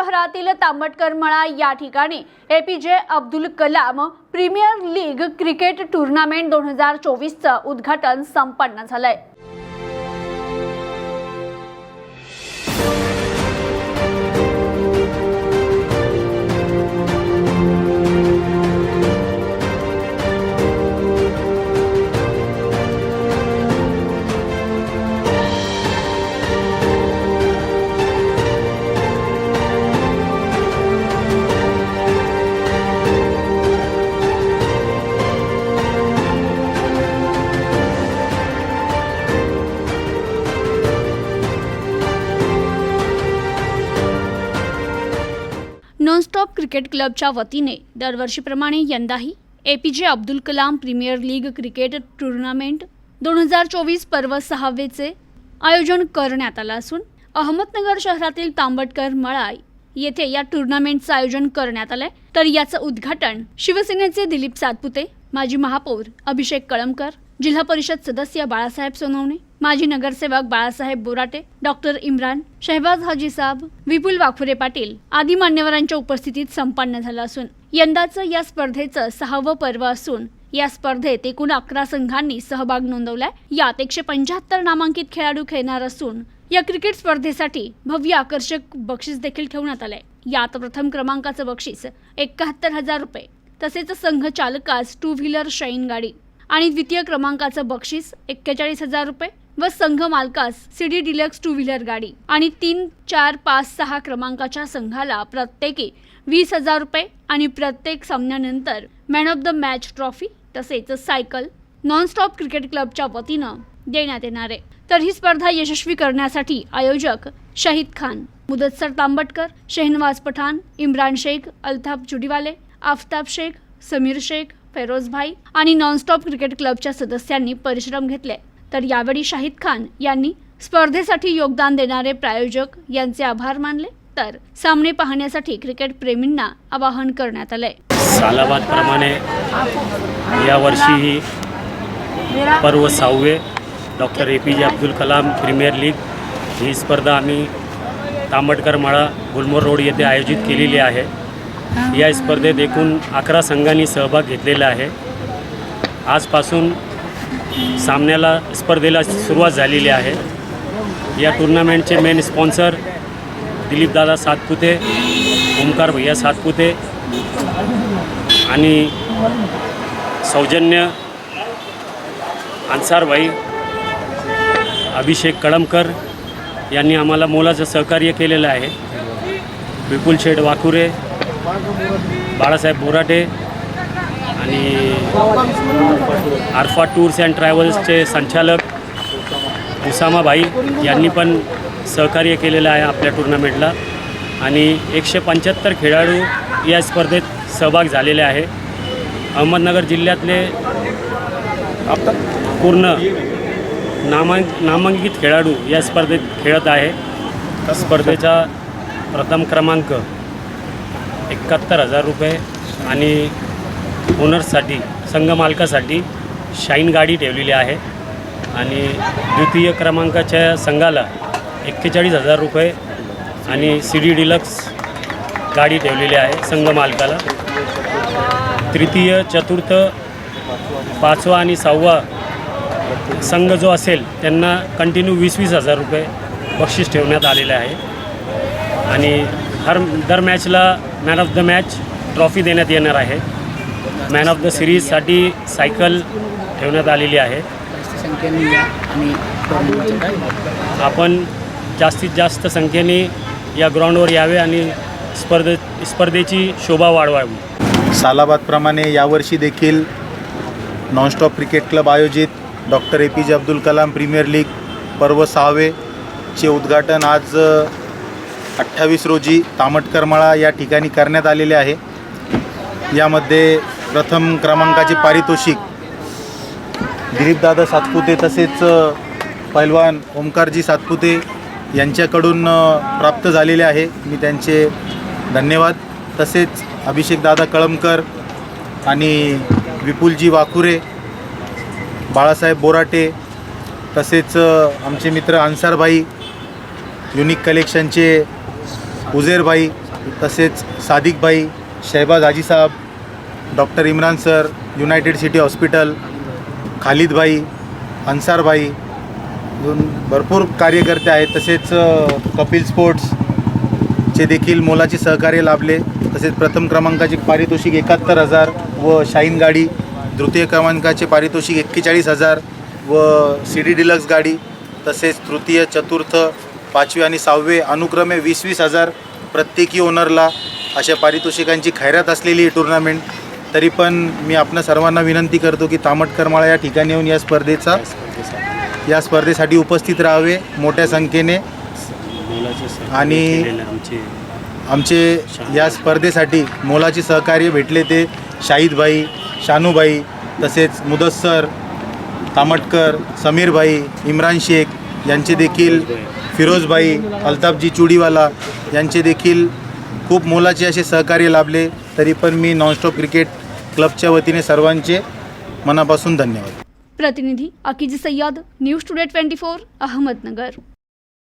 शहरातील तांबटकर मळा या ठिकाणी A P J Abdul Kalam premier league cricket tournament दोन हजार चोवीसचं उद्घाटन संपन्न झालंय. नॉनस्टॉप क्रिकेट क्लबच्या वतीने दरवर्षीप्रमाणे यंदाही A P J Abdul Kalam premier league cricket tournament दोन हजार चोवीस पर्व सहावेचे आयोजन करण्यात आलं असून अहमदनगर शहरातील तांबटकर मळा येथे या टुर्नामेंटचं आयोजन करण्यात आलंय. तर याचं उद्घाटन शिवसेनेचे दिलीप सातपुते माजी महापौर अभिषेक कळमकर जिल्हा परिषद सदस्य बाळासाहेब सोनवणे माजी नगरसेवक बाळासाहेब बोराटे डॉक्टर इम्रान शहबाज हाजी साब विपुल वाखुरे पाटील आदी मान्यवरांच्या उपस्थितीत संपन्न झालं असून यंदाचं या स्पर्धेचं सहावं पर्व असून या स्पर्धेत एकूण अकरा संघांनी सहभाग नोंदवलाय. यात एकशे पंच्याहत्तर नामांकित खेळाडू खेळणार असून या क्रिकेट स्पर्धेसाठी भव्य आकर्षक बक्षीस देखील ठेवण्यात आलंय. यात प्रथम क्रमांकाचं बक्षीस एकाहत्तर हजार रुपये. तसेच संघ चालकास टू व्हीलर शाईन गाडी. आणि द्वितीय क्रमांकाचं बक्षीस एक्केचाळीस हजार रुपये. व संघ मालकास सिडी डिलक्स टू व्हीलर गाडी आणि तीन चार पाच सहा क्रमांकाच्या संघाला प्रत्येकी वीस हजार रुपये आणि प्रत्येक सामन्यानंतर man of the match trophy तसेच सायकल नॉनस्टॉप क्रिकेट क्लबच्या वतीनं देण्यात येणार आहे. तर ही स्पर्धा यशस्वी करण्यासाठी आयोजक शहीद खान मुदतसर तांबटकर शेहनवाज पठाण इम्रान शेख अल्ताफ जुडीवाले आफताब शेख समीर शेख फेरोज भाई आणि नॉनस्टॉप क्रिकेट क्लबच्या सदस्यांनी परिश्रम घेतले. तर यावेळी शाहिद खान यांनी स्पर्धेसाठी योगदान देणारे प्रायोजक यांचे आभार मानले. तर सामने पाहण्यासाठी क्रिकेट प्रेमींना आवाहन करण्यात आलंय. सालाबादप्रमाणे यावर्षीही पर्व सहावे doctor A P J Abdul Kalam premier league. ही स्पर्धा आम्ही तांबटकर माळा गुलमोर रोड येथे आयोजित केलेली आहे. या स्पर्धेत एकूण अकरा संघांनी सहभाग घेतलेला आहे. आजपासून सामन्याला स्पर्धेला सुरुवात झालेली आहे. या टुर्नामेंटचे मेन स्पॉन्सर दिलीपदादा सातपुते ओमकार भैया सातपुते आणि सौजन्य अन्सारभाई अभिषेक कळमकर यांनी आम्हाला मोलाचं सहकार्य केलेलं आहे. विपुल शेठ वाकुरे बाळासाहेब बोराटे आणि आरफा टूर्स अँड ट्रॅव्हल्सचे संचालक उसामाबाई यांनी पण सहकार्य केलेलं आहे आपल्या टुर्नामेंटला. आणि एकशे पंच्याहत्तर खेळाडू या स्पर्धेत सहभाग झालेले आहे. अहमदनगर जिल्ह्यातले पूर्ण नामांक नामांकित खेळाडू या स्पर्धेत खेळत आहे. स्पर्धेचा प्रथम क्रमांक एकाहत्तर हजार रुपये आणि ओनर्ससाठी संघ मालकासाठी शाईन गाडी ठेवलेली आहे. आणि द्वितीय क्रमांकाच्या संघाला एक्केचाळीस हजार रुपये आणि सी डी डिलक्स गाडी ठेवलेली आहे संघ मालकाला तृतीय चतुर्थ पाचवा आणि सहावा संघ जो असेल त्यांना कंटिन्यू वीस वीस हजार रुपये बक्षीस ठेवण्यात आलेले आहे. आणि हर दर मॅचला man of the match trophy देण्यात येणार आहे. मॅन ऑफ द सिरीजसाठी सायकल ठेवण्यात आलेली आहे. संख्येने आपण जास्तीत जास्त संख्येने या ग्राउंडवर यावे आणि स्पर्धे स्पर्धेची शोभा वाढवावी. सालाबादप्रमाणे यावर्षी देखील नॉनस्टॉप क्रिकेट क्लब आयोजित doctor A P J Abdul Kalam premier league पर्व सहावे चे उद्घाटन आज अठ्ठावीस रोजी तामटकरमाळा या ठिकाणी करण्यात आलेले आहे. यामध्ये प्रथम क्रमांकाचे पारितोषिक. दिलीपदादा सातपुते तसेच पैलवान ओमकारजी सातपुते यांच्याकडून प्राप्त झालेले आहे. मी त्यांचे धन्यवाद. तसेच अभिषेकदादा कळमकर आणि विपुलजी वाकुरे बाळासाहेब बोराटे तसेच आमचे मित्र अन्सारभाई युनिक कलेक्शनचे उझेरभाई तसेच सादिकभाई Shahbaz आजीसाहेब doctor Imran sir united city hospital खालिदभाई अन्सारभाई अजून भरपूर कार्यकर्ते आहेत. तसेच कपिल स्पोर्ट्सचे देखील मोलाचे सहकार्य लाभले. तसेच प्रथम क्रमांकाचे पारितोषिक एकाहत्तर हजार व शाईन गाडी तृतीय क्रमांकाचे पारितोषिक एक्केचाळीस हजार व सी डी डिलक्स गाडी तसेच तृतीय चतुर्थ पाचवे आणि सहावे अनुक्रमे वीस वीस हजार प्रत्येकी ओनरला अशा पारितोषिकांची खैरात असलेली ही टुर्नामेंट तरी पण मी आपणा सर्वांना विनंती करतो की तामटकरमाळा या ठिकाणी येऊन या स्पर्धेचा या स्पर्धेसाठी. उपस्थित राहावे मोठ्या संख्येने. आणि- आमचे आमचे या स्पर्धेसाठी मोलाचे सहकार्य भेटले ते शाहीदभाई शानूभाई तसेच मुदस्सर तामटकर समीरभाई इम्रान शेख यांचे देखील फिरोजभाई अल्ताफजी चुडीवाला यांचे देखील खूप मोलाचे असे सहकार्य लाभले. तरी पण मी नॉनस्टॉप क्रिकेट क्लबच्या वतीने सर्वांचे मनापासून धन्यवाद. प्रतिनिधी Akij Sayyad news today twenty four Ahmednagar.